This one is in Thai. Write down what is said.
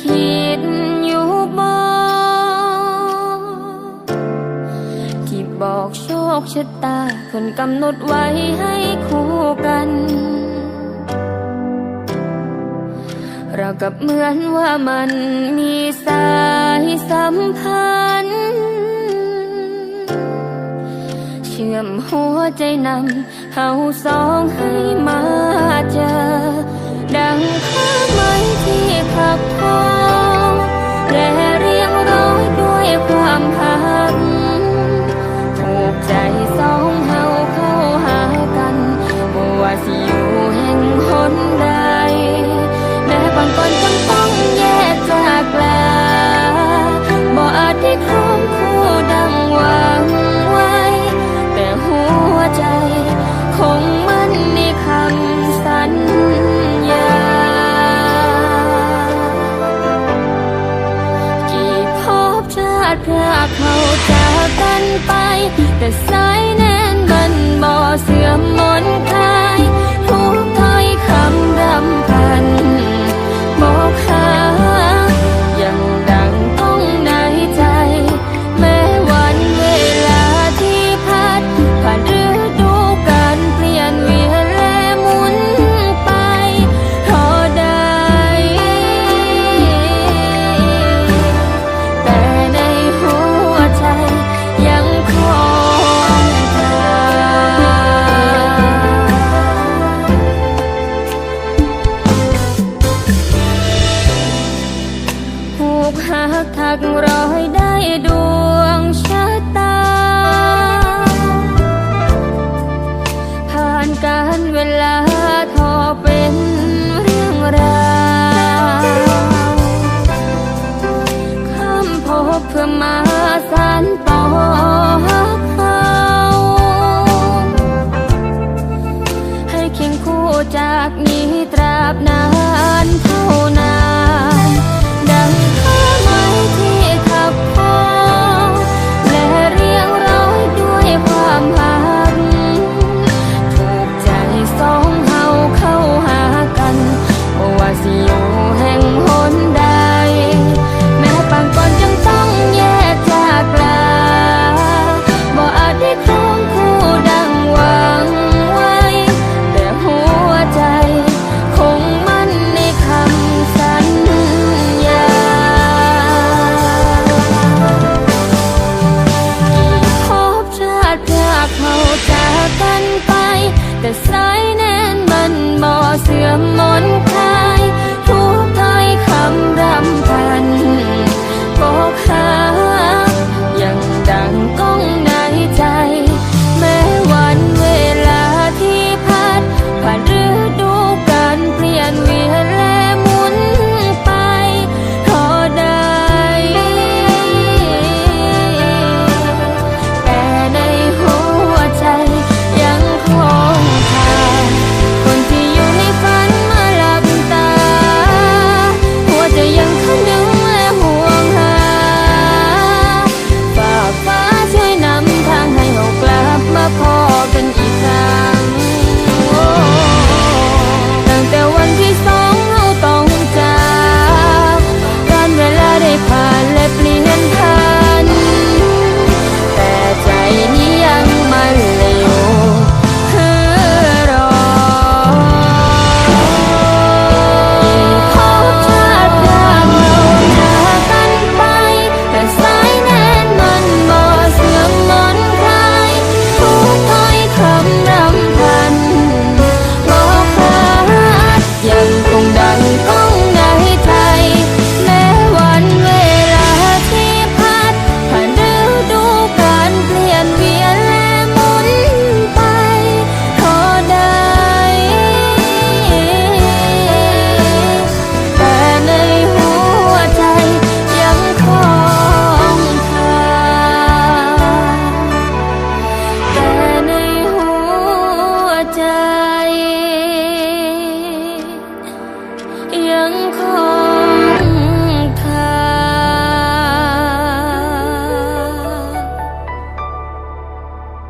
คิดอยู่บ่ที่บอกโชคชะตาคนกำหนดไว้ให้คู่กัน เรากับเหมือนว่ามันมีสายสัมพันธ์เชื่อมหัวใจนำเฮาสองให้มา เขาจากกันไป ทักรอยได้ดวงชะตา ผ่านการเวลา